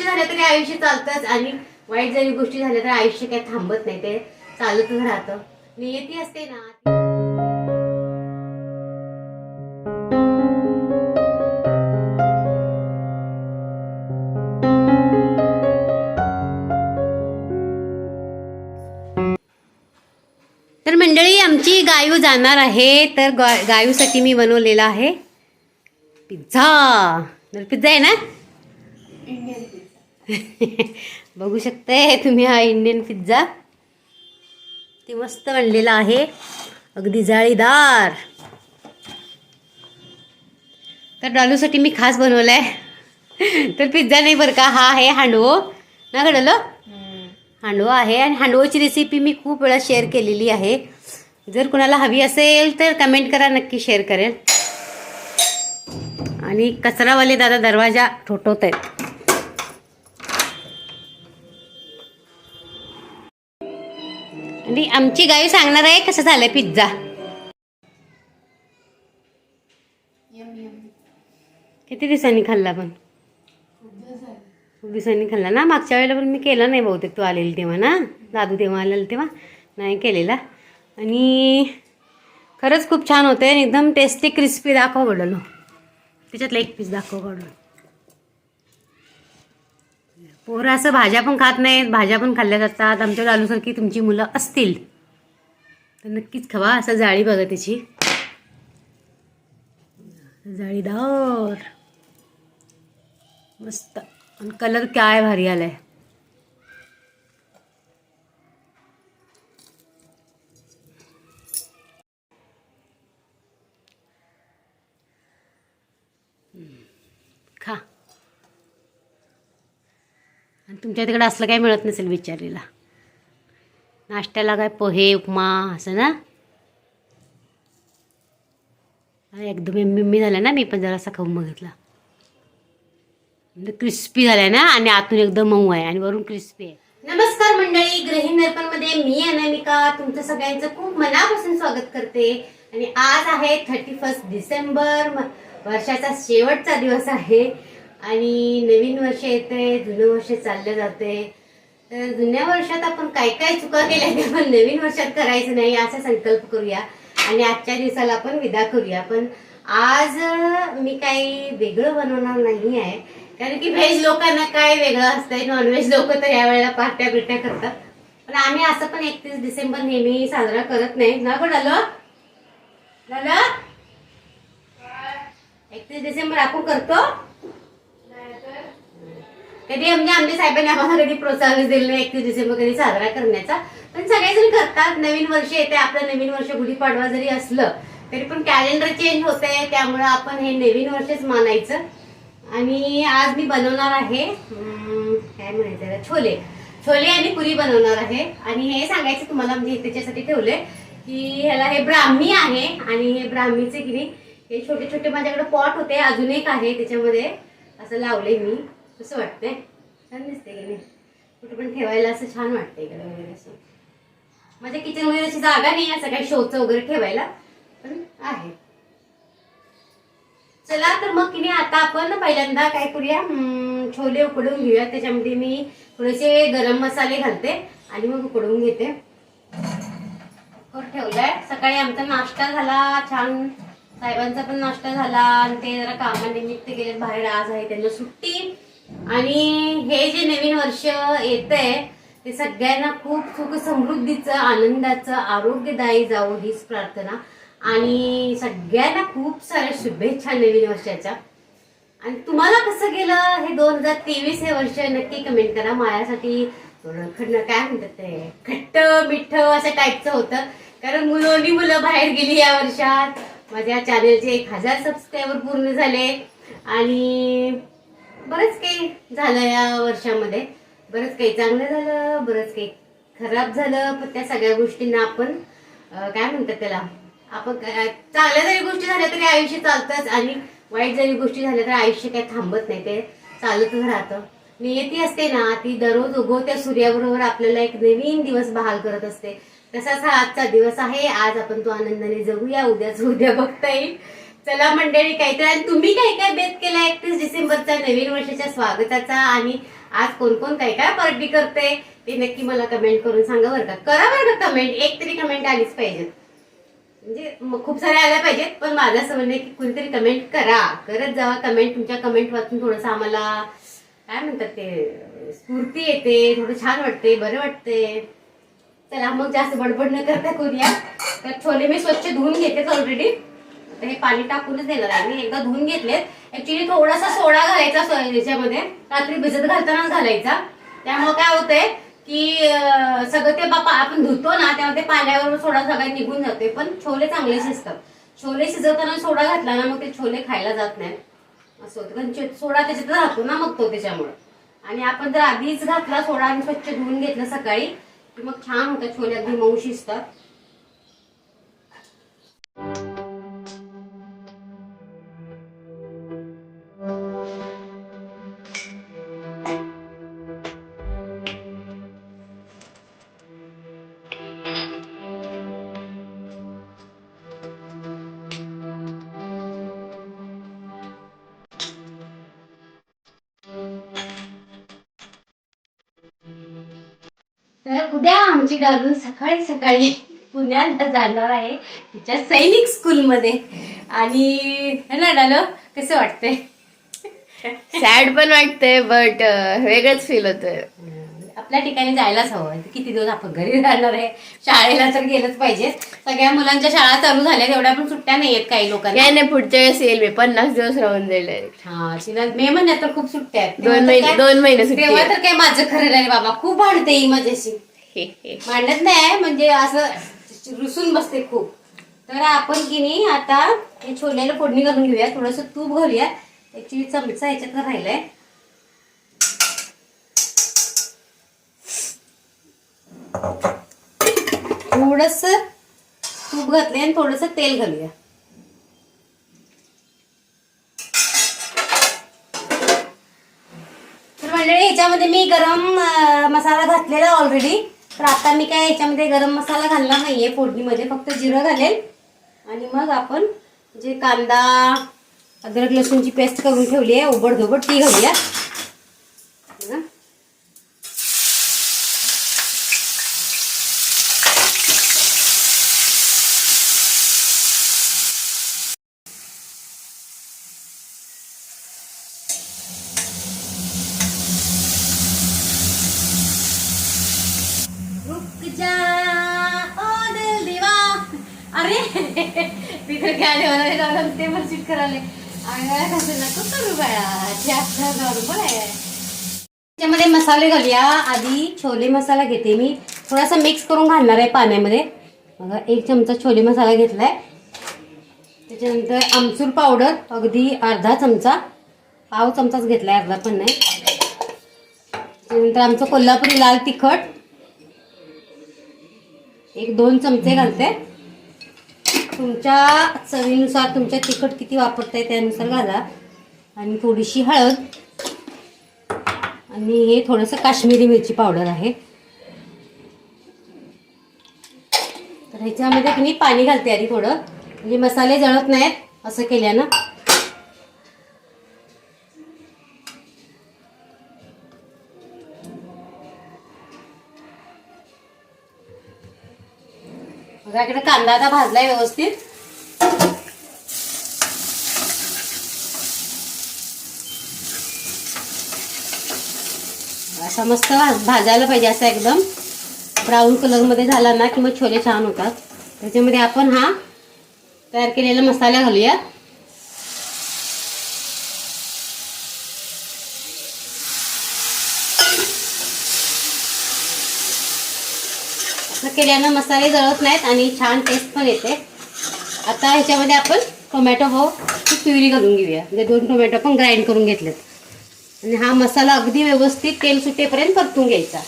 गोष्टी झाल्या तरी आयुष्य चालतंच. आणि वाईट जरी गोष्टी झाल्या तर आयुष्य काही थांबत नाही. ते चालतच राहतं. नियती असते ना. तर मंडळी आमची गायू जाणार आहे. तर गा- गायूसाठी मी बनवलेला आहे पिझ्झा. तर पिझ्झा आहे ना बघू शकताय तुम्ही हा इंडियन पिझ्झा ते मस्त बनलेला आहे. अगदी जाळीदार. तर डालूसाठी मी खास बनवला आहे तर पिझ्झा नाही बरं का हा आहे हांडवो. ना घडलं हांडवो आहे आणि हांडवोची रेसिपी मी खूप वेळा शेअर केलेली आहे. जर कुणाला हवी असेल तर कमेंट करा नक्की शेअर करेल आणि कचरावाले दादा दरवाजा ठोठवत आहेत आणि आमची गाय सांगणार आहे कसं झालंय पिझ्झा. किती दिवसांनी खाल्ला पण? खूप दिवसांनी. खाल्ला ना? मागच्या वेळेला पण मी केला नाही बहुतेक. तू आलेली तेव्हा ना? दादू तेव्हा आलेला तेव्हा. नाही केलेला. आणि खरंच खूप छान होते आणि एकदम टेस्टी क्रिस्पी दाखव घडलो त्याच्यातला एक पीस दाखव घडलो पोरं असं भाज्या पण खात नाहीत भाज्या पण खाल्ल्या जातात आमच्या लालूसारखी तुमची मुलं असतील. तर नक्कीच खावा असं जाळी बघा त्याची जाळीदार. मस्त. आणि कलर काय भारी आलाय. आणि तुमच्या तिकडे असलं काही मिळत नसेल विचारलेला. नाश्त्याला काय पोहे उपमा असं ना? एकदम एम्मी झाला ना मी पण जरासा खाऊन बघितला. म्हणजे क्रिस्पी झालाय ना आणि आतून एकदम मऊ आहे आणि वरून क्रिस्पी आहे. नमस्कार मंडळी गृहिणी दर्पणमध्ये मी अनामिका. तुमचं सगळ्यांचं खूप मनापासून स्वागत करते. आणि आज आहे थर्टी फर्स्ट डिसेंबर वर्षाचा शेवटचा दिवस आहे. आणि नवीन वर्ष येते जुनं वर्ष चाललं जाते. तर जुन्या वर्षात आपण काय काय चुका केल्या ते पण नवीन वर्षात करायचं नाही असा संकल्प करूया. आणि आजच्या दिवसाला आपण विदा करूया. पण आज मी काही वेगळं बनवणार नाही आहे. कारण की व्हेज लोकांना काय वेगळं असतंय? नॉनव्हेज लोक तर यावेळेला पार्ट्या बिट्या करतात. पण आम्ही असं पण एकतीस डिसेंबर नेहमी साजरा करत नाही. ना पण आलो झालं एकतीस डिसेंबर आपण करतो? कधी म्हणजे आमच्या साहेबांनी आम्हाला कधी प्रोत्साहन दिलं नाही एकतीस डिसेंबर कधी साजरा करण्याचा. पण सगळेजण करतात नवीन वर्ष येते आपलं नवीन वर्ष गुढीपाडवा जरी असलं तरी पण कॅलेंडर चेंज होतंय त्यामुळं आपण हे नवीन वर्षच मानायचं. आणि आज मी बनवणार आहे काय म्हणायचं छोले. छोले आणि पुरी बनवणार आहे. आणि हे सांगायचं तुम्हाला म्हणजे त्याच्यासाठी ठेवले की ह्याला हे ब्राह्मी आहे. आणि हे ब्राह्मीचे की नाही हे छोटे छोटे माझ्याकडे पॉट होते अजून एक आहे त्याच्यामध्ये. असं लावले मी. कसं वाटतंय. छान दिसते की नाही? कुठे पण ठेवायला असं छान वाटतंय इकडे वगैरे असं. माझ्या किचनमध्ये अशी जागा नाही असं काही शोचं वगैरे ठेवायला पण आहे. चला तर मग की आता आपण पहिल्यांदा काय करूया? छोले उकडून घेऊया. त्याच्यामध्ये मी थोडेसे गरम मसाले घालते आणि मग उकडून घेते. ठेवलाय. सकाळी आमचा नाश्ता झाला छान. साहेबांचा पण नाश्ता झाला आणि ते जरा कामानिमित्त गेले बाहेर. आज आहे त्यांना सुट्टी. आणि हे जे नवीन वर्ष येत आहे ते सगळ्यांना खूप सुख समृद्धीचं आनंदाचं आरोग्यदायी जावं हीच प्रार्थना. आणि सगळ्यांना खूप साऱ्या शुभेच्छा नवीन वर्षाच्या. आणि तुम्हाला कसं गेलं हे दोन हजार तेवीस हे वर्ष? नक्की कमेंट करा. माझ्यासाठी खडणं काय म्हणतात ते? खट्ट मिठ्ठ असं टाईपचं होतं. कारण मुलोनी मुलं बाहेर गेली या वर्षात. माझ्या चॅनलचे एक हजार सबस्क्रायबर पूर्ण झाले. आणि बरंच काही झालं या वर्षामध्ये. बरंच काही चांगलं झालं बरंच काही खराब झालं पण त्या सगळ्या गोष्टींना आपण काय म्हणतात त्याला? आपण काय- चांगल्या जरी गोष्टी झाल्या तरी आयुष्य चालतंच आणि वाईट जरी गोष्टी झाल्या तर आयुष्य काही थांबत नाही ते चालतच राहतं. नियती असते ना ती दररोज उगवत्या सूर्याबरोबर आपल्याला एक नवीन दिवस बहाल करत असते. तसाच हा आजचा दिवस आहे. आज आपण तो आनंदाने जगूया उद्याच उद्या बघता येईल. चला मंडळी काहीतरी आणि तुम्ही काय काय बेत केला एकतीस डिसेंबरचा नवीन वर्षाच्या स्वागताचा आणि आज कोण कोण काय काय पार्टी करते ते नक्की मला कमेंट करून सांगा बरं का. करा बरं का कमेंट एक तरी कमेंट आलीच पाहिजे म्हणजे मग खूप साऱ्या आल्या पाहिजेत पण माझं असं म्हणणं की कुणीतरी कमेंट करा. करत जावा कमेंट तुमच्या कमेंट वाचून थोडंसं आम्हाला काय म्हणतात ते स्फूर्ती येते थोडं छान वाटते बरं वाटते चला मग जास्त बडबड न करता करूया. तर छोले मी स्वच्छ धुवून घेतेच ऑलरेडी तर हे पाणी टाकूनच देणार आहे. मी एकदा धुवून घेतलेत. ऍक्च्युली थोडासा सोडा घालायचा याच्यामध्ये रात्री भिजत घालतानाच घालायचा. त्यामुळे काय होतंय की सगळं ते बापा आपण धुतो ना त्यामध्ये पाण्यावर सोडा सगळा निघून जाते पण छोले चांगले शिजतात. छोले शिजवताना सोडा घातला ना मग ते छोले खायला जात नाही असं होतं. कारण सोडा त्याच्यात राहतो ना मग तो त्याच्यामुळे. आणि आपण जर आधीच घातला सोडा आणि स्वच्छ धुवून घेतला सकाळी. की मग छान होतं. छोल्यात अगदी शिजतात. उद्या आमची डालू सकाळी सकाळी पुण्याला जाणार आहे तिच्या सैनिक स्कूलमध्ये. आणि है ना डालो कसं वाटतंय? सॅड पण वाटतंय बट वेगळंच फील होतंय. आपल्या ठिकाणी जायलाच हवं. किती दिवस आपण घरी राहणार आहे? शाळेला तर गेलंच पाहिजे. सगळ्या मुलांच्या शाळा चालू झाल्या तेवढ्या पण सुट्ट्या नाही आहेत काही लोकांना. नाही पुढच्या वेळेस येईल मी. पन्नास दिवस राहून जाईल. हा तिला मे महिन्यात तर खूप सुट्ट्या आहेत. दोन महिने दोन महिने सुट्टी तेव्हा. तर काय माझं खरं नाही बाबा. खूप भांडते ही माझ्याशी. मांडत नाही म्हणजे असं रुसून बसते खूप. तर आपण की नाही आता हे छोल्याला फोडणी घालून घेऊया. थोडस तूप घालूया. ऍक्च्युली चमचा ह्याच्यात राहिलाय. थोडस तूप घातले आणि थोडस तेल घालूया. तर मंडळी ह्याच्यामध्ये मी गरम मसाला घातलेला ऑलरेडी तर आता मी काय याच्यामध्ये गरम मसाला घालणार आहे फोडणीमध्ये फक्त जिरं घालेल. आणि मग आपण जे कांदा अद्रक लसूणची पेस्ट करून ठेवली आहे उबडधोबड ती घालूया बघा. रुक जा ओ दिल दीवा अरे तिथे लावलं ते पण सीट करायला. अंगाला कसं नको करू बाळा जास्त नॉर्मल आहे? त्याच्यामध्ये मसाले घालूया. आधी छोले मसाला घेते मी. थोडासा मिक्स करून घालणार आहे पाण्यामध्ये. बघा एक चमचा छोले मसाला घेतलाय. त्याच्यानंतर आमचूर पावडर अगदी अर्धा चमचा. पाव चमचाच घेतलाय अर्धा पण नाही. त्यानंतर आमचं कोल्हापुरी लाल तिखट. एक दोन चमचे घालते. तुमच्या चवीनुसार तुमच्या तिखट किती वापरताय त्यानुसार घाला. आणि थोडीशी हळद. आणि हे थोडंसं काश्मीरी मिरची पावडर आहे. तर ह्याच्यामध्ये मी पाणी घालते आधी थोडं. म्हणजे मसाले जळत नाहीत असं केल्यानं. बघा इकडे कांदा आता भाजलाय व्यवस्थित. असा मस्त भाज- भाजायला पाहिजे असा एकदम. ब्राऊन कलरमध्ये झाला ना की मग छोले छान होतात. त्याच्यामध्ये आपण हा तयार केलेला मसाला घालूया केल्यानं मसाले जळत नाहीत आणि छान टेस्ट पण येते. आता ह्याच्यामध्ये आपण टोमॅटो हो प्युरी घालून घेऊया. म्हणजे दोन टोमॅटो पण ग्राइंड करून घेतलेत. आणि हा मसाला अगदी व्यवस्थित तेल सुटेपर्यंत परतून घ्यायचा.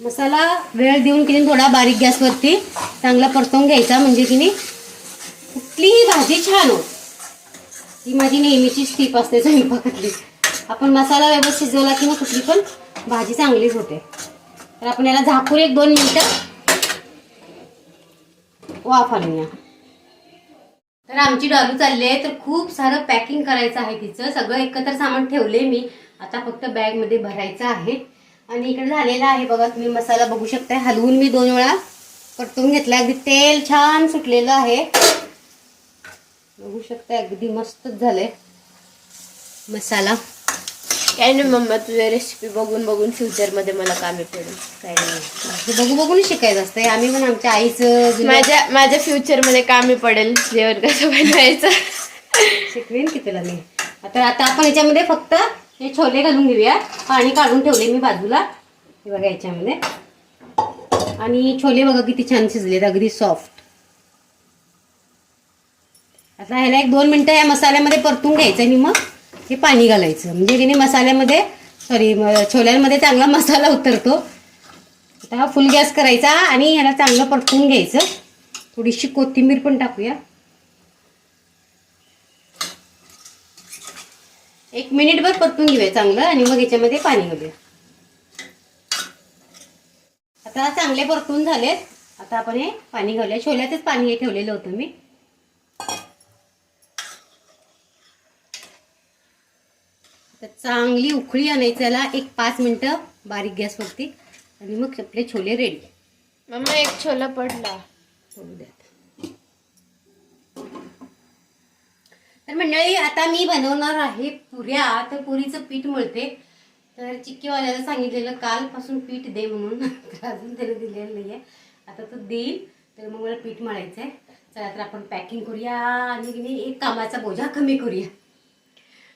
मसाला वेळ देऊन की थोडा बारीक गॅसवरती चांगला परतवून घ्यायचा म्हणजे की नाही कुठलीही भाजी छान होत ही माझी नेहमीची स्टीप असते स्वयंपाकातली. आपण मसाला व्यवस्थित शिजवला की मग कुठली पण भाजी चांगलीच होते. तर आपण याला झाकून एक दोन मिनिटं वाफ तर आमची डॉलू चालली आहे तर खूप सारं पॅकिंग करायचं आहे तिचं. सगळं एकत्र सामान ठेवले मी. आता फक्त बॅगमध्ये भरायचं आहे. आणि इकडे झालेला आहे बघा तुम्ही मसाला बघू शकता हलवून मी दोन वेळा परतून घेतला अगदी तेल छान सुटलेलं आहे. बघू शकता अगदी मस्तच झालंय मसाला. काय नाही मम्मा तुझ्या रेसिपी बघून बघून फ्युचरमध्ये मला कामी पडेल. काय नाही. हे बघू बघून शिकायचं असतंय आम्ही पण आमच्या आईचं माझ्या माझ्या फ्युचरमध्ये कामी पडेल. जेवण कसं बनवायचं? शिकवेन की तुला मी? आता आता आपण याच्यामध्ये फक्त हे छोले घालून घेऊया. पाणी काढून ठेवले मी बाजूला. हे बघा याच्यामध्ये. आणि छोले बघा किती छान शिजलेत. अगदी सॉफ्ट आता ह्याला एक दोन मिनटं या मसाल्यामध्ये परतून घ्यायचं आणि मग. हे पाणी घालायचं. म्हणजे की नाही मसाल्यामध्ये सॉरी छोल्यांमध्ये चांगला मसाला उतरतो. आता हा फुल गॅस करायचा आणि ह्याला चांगलं परतून घ्यायचं. थोडीशी कोथिंबीर पण टाकूया. एक मिनिटभर परतून घेऊया चांगलं आणि मग याच्यामध्ये पाणी घालूया. आता चांगले परतून झालेत. आता आपण हे पाणी घालूया. छोल्यातच पाणी हे ठेवलेलं होतं मी. आता चांगली उकळी आणायची याला एक पाच मिनिटं बारीक गॅसवरती आणि मग आपले छोले रेडी मम्मा एक छोला पडला. तर मंडळी आता मी बनवणार आहे पुऱ्या. तर पुरीचं पीठ मिळते. तर चिक्कीवाल्याला सांगितलेलं कालपासून पीठ दे म्हणून. तर अजून त्याने दिलेलं नाही आहे आता तो देईल. तर मग मला पीठ मळायचं आहे चला तर आपण पॅकिंग करूया. आणि एक कामाचा बोजा कमी करूया.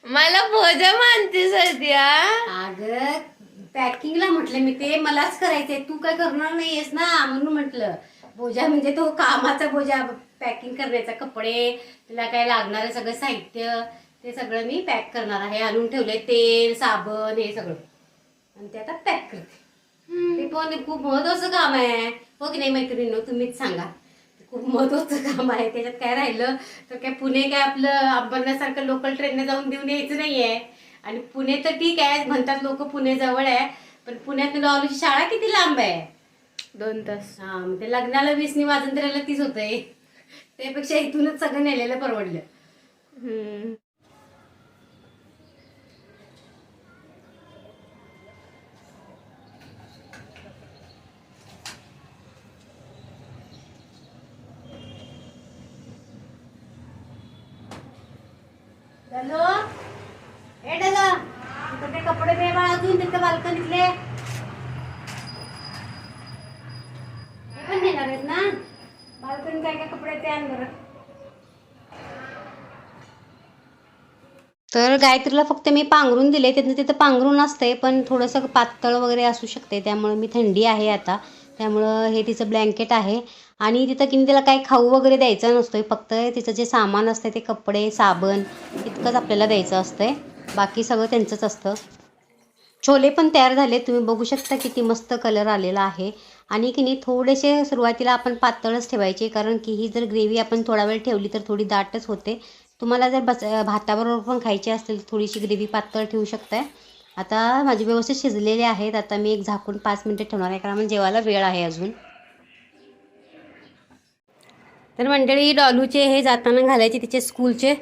मला भोजा मानते सध्या. अगं पॅकिंगला म्हटलं मी ते. मलाच करायचंय. तू काय करणार नाहीयेस ना म्हणून म्हटलं. बोजा म्हणजे तो कामाचा बोजा पॅकिंग करण्याचा कपडे त्याला काय लागणारं सगळं साहित्य ते सगळं मी पॅक करणार आहे. आणून ठेवलंय तेल साबण हे सगळं. आणि ते आता पॅक करते. ते पण खूप महत्वाचं काम आहे. हो की नाही मैत्रिणींनो तुम्हीच सांगा. खूप महत्वाचं काम आहे. त्याच्यात काय राहिलं? तर काय पुणे काय आपलं अंबरनाथसारखं लोकल ट्रेनने जाऊन देऊन यायचं नाहीये. आणि पुणे तर ठीक आहे. म्हणतात लोक पुणे जवळ आहे. पण पुण्यात डॉलची शाळा किती लांब आहे? दोन तास. हा मग ते लग्नाला वीसनी वाजून तऱ्याला तीच होतंय. त्यापेक्षा इथूनच सगळं नेलेलं परवडलं. ते कपडे दे अजून तिथं बाल्कनीतले. हे पण नेणार आहेत ना? काय काय कपडे ते आण बरं. तर गायत्रीला फक्त मी पांघरून दिले तिथं तिथं पांघरून असते पण थोडंसं पातळ वगैरे असू शकते त्यामुळं मी थंडी आहे आता. त्यामुळं हे तिचं ब्लँकेट आहे. आणि तिथं की नाही तिला काही खाऊ वगैरे द्यायचं नसतोय. फक्त तिचं जे सामान असतं ते कपडे साबण इतकंच आपल्याला द्यायचं असतंय. बाकी सगळं त्यांचंच असतं. छोले पण तयार झाले तुम्ही बघू शकता किती मस्त कलर आलेला आहे. आणि की नाही थोडेसे सुरुवातीला आपण पातळच ठेवायचे कारण की ही जर ग्रेव्ही आपण थोडा वेळ ठेवली तर थोडी दाटच होते. तुम्हाला जर बस भाताबरोबर पण खायची असेल थोडीशी ग्रेव्ही पातळ ठेवू शकताय. आता माझे व्यवस्थित शिजलेले आहेत. आता मी एक झाकून पाच मिनटं ठेवणार आहे कारण जेवायला वेळ आहे अजून. तर मंडळी डॉलूचे हे जाताना घालायचे तिचे स्कूलचे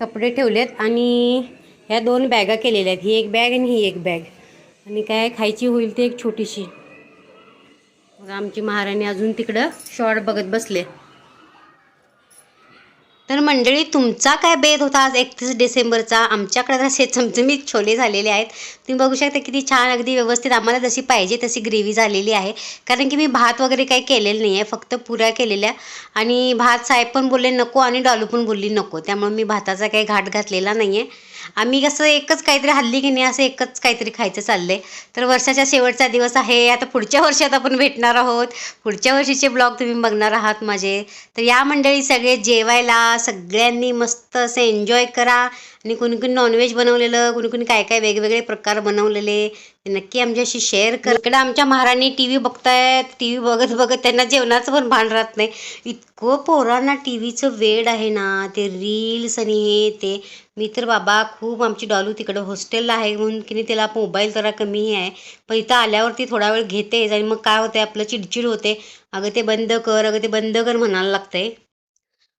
कपडे ठेवलेत आणि ह्या दोन बॅगा केलेल्या आहेत. ही एक बॅग आणि ही एक बॅग. आणि काय खायची होईल ती एक छोटीशी. मग आमची महाराणी अजून तिकडं शॉर्ट बघत बसले. तर मंडळी तुमचा काय बेत होता आज एकतीस डिसेंबरचा? आमच्याकडे असे चमचमीत छोले झालेले आहेत. तुम्ही बघू शकता किती छान अगदी व्यवस्थित आम्हाला जशी पाहिजे तशी ग्रेव्ही झालेली आहे. कारण की मी भात वगैरे काही केलेलं नाही आहे फक्त पुऱ्या केलेल्या. आणि भात साहेब पण बोलले नको आणि डॉलू पण बोलली नको. त्यामुळे मी भाताचा काही घाट घातलेला नाही आहे आम्ही कसं एकच काहीतरी हल्ली की नाही असं एकच काहीतरी खायचं चाललंय. तर वर्षाच्या शेवटचा दिवस आहे. आता पुढच्या वर्षात आपण भेटणार आहोत. पुढच्या वर्षीचे ब्लॉग तुम्ही बघणार आहात माझे. तर या मंडळी सगळे जेवायला सगळ्यांनी मस्त असं एन्जॉय करा. आणि कुणी कुणी नॉनव्हेज बनवलेलं कुणी कुणी काय काय वेगवेगळे प्रकार बनवलेले नक्की आमच्याशी शेअर कर. इकडं आमच्या महाराणी टी व्ही बघतायत. टी व्ही बघत बघत त्यांना जेवणाचं पण भान राहत नाही. इतकं पोरांना टी व्हीचं वेड आहे ना. ते रील्स आणि हे ते मी तर बाबा खूप आमची डॉलू तिकडं हॉस्टेलला आहे म्हणून की नाही त्याला मोबाईल जरा कमीही आहे. पण इथं आल्यावरती थोडा वेळ घेतेच आणि मग काय होते आपलं चिडचिड होते. अगं ते बंद कर अगं ते बंद कर म्हणायला लागतंय.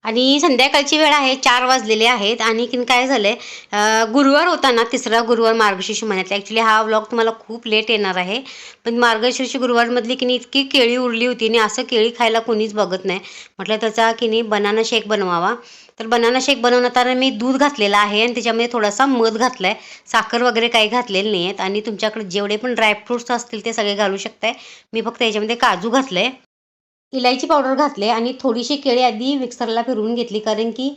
आणि संध्याकाळची वेळ आहे चार वाजलेले आहेत. आणखीन काय झालंय आहे गुरुवार होता ना तिसरा गुरुवार मार्गशीर्ष महिन्यातला. ॲक्च्युली हा व्लॉग तुम्हाला खूप लेट येणार आहे. पण मार्गशीर्ष गुरुवारमधली की नाही इतकी केळी उरली होती आणि असं केळी खायला कोणीच बघत नाही. म्हटलं त्याचा की नाही बनाना शेक बनवावा. तर बनाना शेक बनवताना मी दूध घातलेलं आहे आणि त्याच्यामध्ये थोडासा मध घातला आहे साखर वगैरे काही घातलेलं नाही आहेत आणि तुमच्याकडे जेवढे पण ड्रायफ्रुट्स असतील ते सगळे घालू शकताय. मी फक्त याच्यामध्ये काजू घातले इलायची पावडर घातले आणि थोडीशी केळी आधी मिक्सरला फिरवून घेतली कारण की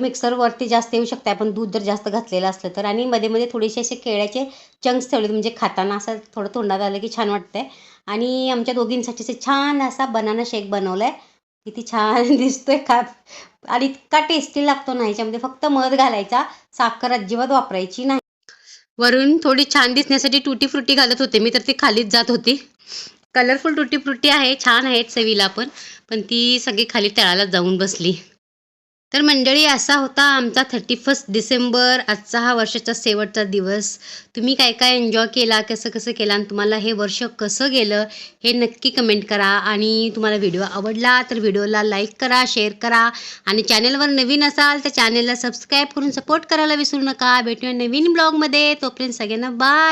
मिक्सरवरती जास्त येऊ शकते. आपण दूध जर जास्त घातलेलं असलं तर. आणि मध्ये मध्ये थोडेसे असे केळ्याचे चंक्स ठेवले म्हणजे खाताना असं थोडं तोंडात आलं की छान वाटतंय. आणि आमच्या दोघींसाठी असे छान असा बनाना शेक बनवला आहे किती छान दिसतोय का? आणि इतका टेस्टी लागतो ना ह्याच्यामध्ये फक्त मध घालायचा. साखर अजिबात वापरायची नाही. वरून थोडी छान दिसण्यासाठी टुटी फ्रुटी घालत होते. मी तर ती खालीच जात होती. कलरफुल टुटी फ्रुटी आहे छान आहेत चवीला पण पण ती सगळी खाली तळाला जाऊन बसली. तर मंडळी असा होता आमचा थर्टी फर्स्ट डिसेंबर आजचा हा वर्षाचा शेवटचा दिवस. तुम्ही काय काय एन्जॉय केला कसं कसं केला आणि तुम्हाला हे वर्ष कसं गेलं हे नक्की कमेंट करा. आणि तुम्हाला व्हिडिओ आवडला तर व्हिडिओला लाईक करा शेअर करा. आणि चॅनलवर नवीन असाल तर चॅनलला सबस्क्राईब करून सपोर्ट करायला विसरू नका. भेटूया नवीन ब्लॉगमध्ये तोपर्यंत सगळ्यांना बाय